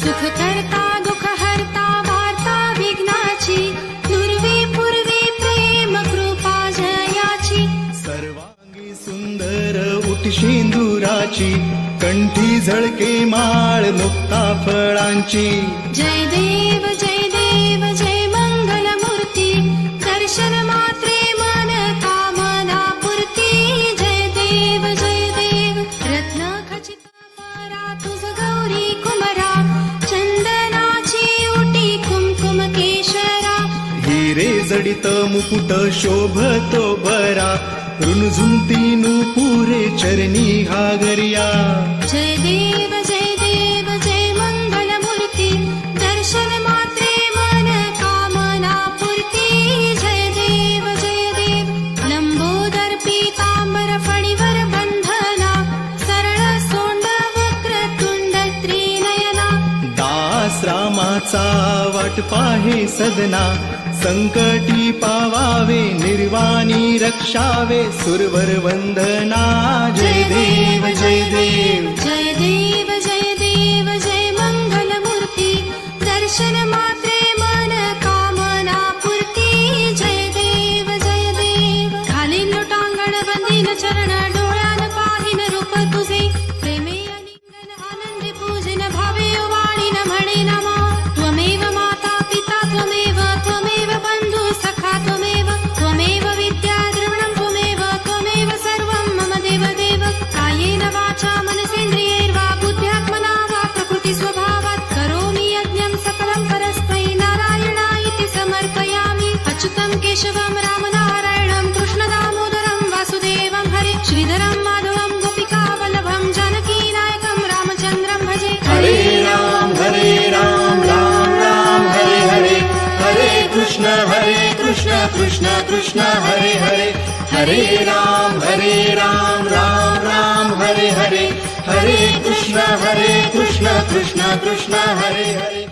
सुख करता दुःख हरता वार्ता विघ्नाची दुर्वे पूर्वे प्रेम कृपा जयाची. सर्वांगी सुंदर उठशिंदुराची कंठी झळके माळ मुक्ता फळांची. जय देव जय हिरे जडित मुकुट शोभतो बरा. रुणझुंती पुरे चरणी घागरिया जय देव जय देव जय मंगल मूर्ती. दर्शन मात्रे मन कामना पूर्ती. जय देव जय देव. लंबोदर पीतांबर फणीवर बंधना. सरळ सोंड वक्र तुंड त्रिनयना. दास रामाचा वाट पाहे सदना संकटी पावावे निर्वाणी रक्षावे सुरवर वंदना। जय देव जय देव। जय देव जय देव जय मंगल मूर्ती दर्शन मात्रे मन कामना पूर्ती। जय देव जय देव। चरण केशवं रामनारायणं कृष्णदामोदरं वासुदेवं हरे श्रीधरं माधवं गोपिकावल्लभं जानकीनायकं रामचन्द्रं भजे। हरे राम हरे राम राम राम हरे हरे। हरे कृष्ण हरे कृष्ण कृष्ण कृष्ण हरे हरे। हरे राम हरे राम राम राम हरे हरे। हरे कृष्ण हरे कृष्ण कृष्ण कृष्ण हरे हरे।